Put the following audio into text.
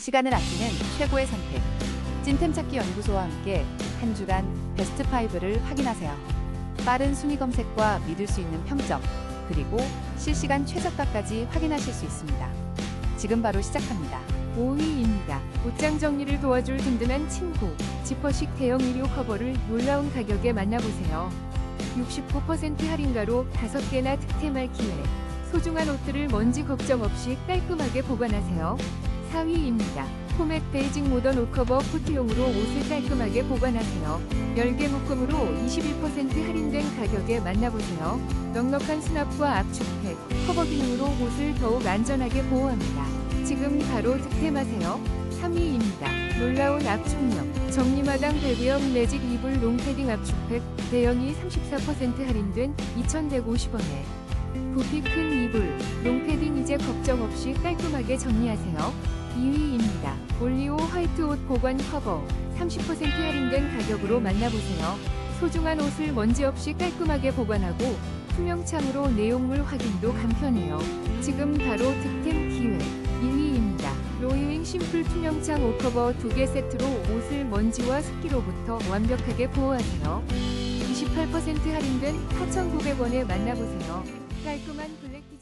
시간을 아끼는 최고의 선택. 찐템 찾기 연구소와 함께 한 주간 베스트 5를 확인하세요. 빠른 순위 검색과 믿을 수 있는 평점, 그리고 실시간 최저가까지 확인하실 수 있습니다. 지금 바로 시작합니다. 5위입니다. 옷장 정리를 도와줄 든든한 친구. 지퍼식 대형 의류 커버를 놀라운 가격에 만나보세요. 69% 할인가로 5개나 득템할 기회. 소중한 옷들을 먼지 걱정 없이 깔끔하게 보관하세요. 4위입니다. 포맥 베이징 모던 옷커버 코트용으로 옷을 깔끔하게 보관하세요. 10개 묶음으로 21% 할인된 가격에 만나보세요. 넉넉한 수납과 압축팩, 커버 기능으로 옷을 더욱 안전하게 보호합니다. 지금 바로 득템하세요. 3위입니다. 놀라운 압축력. 정리마당 배구형 매직 이불 롱패딩 압축팩 대형이 34% 할인된 2,150원에 부피 큰 이불, 롱패딩 이제 걱정 없이 깔끔 하게 정리하세요. 2위입니다. 올리오 화이트 옷 보관 커버 30% 할인된 가격으로 만나보세요. 소중한 옷을 먼지 없이 깔끔하게 보관하고 투명창으로 내용물 확인도 간편해요. 지금 바로 득템 기회. 2위입니다. 로이윙 심플 투명창 옷 커버 2개 세트로 옷을 먼지와 습기로부터 완벽하게 보호하세요. 28% 할인된 4,900원에 만나보세요. 깔끔한 블랙 티